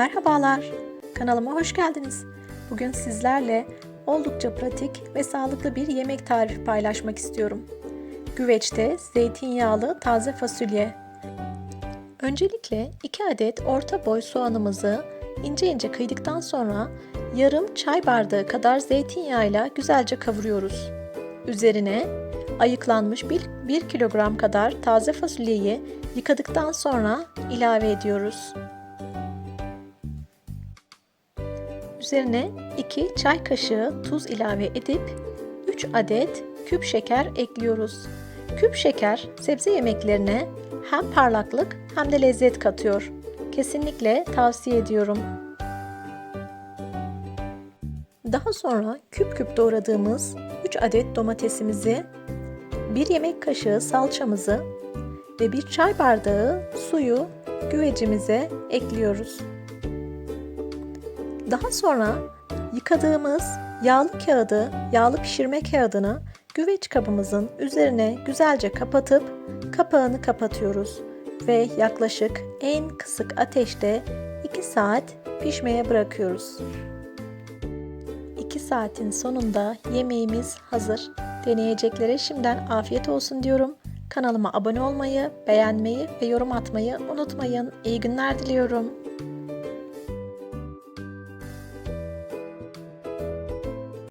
Merhabalar, kanalıma hoş geldiniz. Bugün sizlerle oldukça pratik ve sağlıklı bir yemek tarifi paylaşmak istiyorum. Güveçte zeytinyağlı taze fasulye. Öncelikle 2 adet orta boy soğanımızı ince ince kıydıktan sonra yarım çay bardağı kadar zeytinyağıyla güzelce kavuruyoruz. Üzerine ayıklanmış 1, 1 kilogram kadar taze fasulyeyi yıkadıktan sonra ilave ediyoruz. Üzerine 2 çay kaşığı tuz ilave edip 3 adet küp şeker ekliyoruz. Küp şeker sebze yemeklerine hem parlaklık hem de lezzet katıyor. Kesinlikle tavsiye ediyorum. Daha sonra küp küp doğradığımız 3 adet domatesimizi, 1 yemek kaşığı salçamızı ve bir çay bardağı suyu güvecimize ekliyoruz. Daha sonra yıkadığımız yağlı kağıdı, yağlı pişirme kağıdını güveç kabımızın üzerine güzelce kapatıp kapağını kapatıyoruz ve yaklaşık en kısık ateşte 2 saat pişmeye bırakıyoruz. 2 saatin sonunda yemeğimiz hazır. Deneyeceklere şimdiden afiyet olsun diyorum. Kanalıma abone olmayı, beğenmeyi ve yorum atmayı unutmayın. İyi günler diliyorum.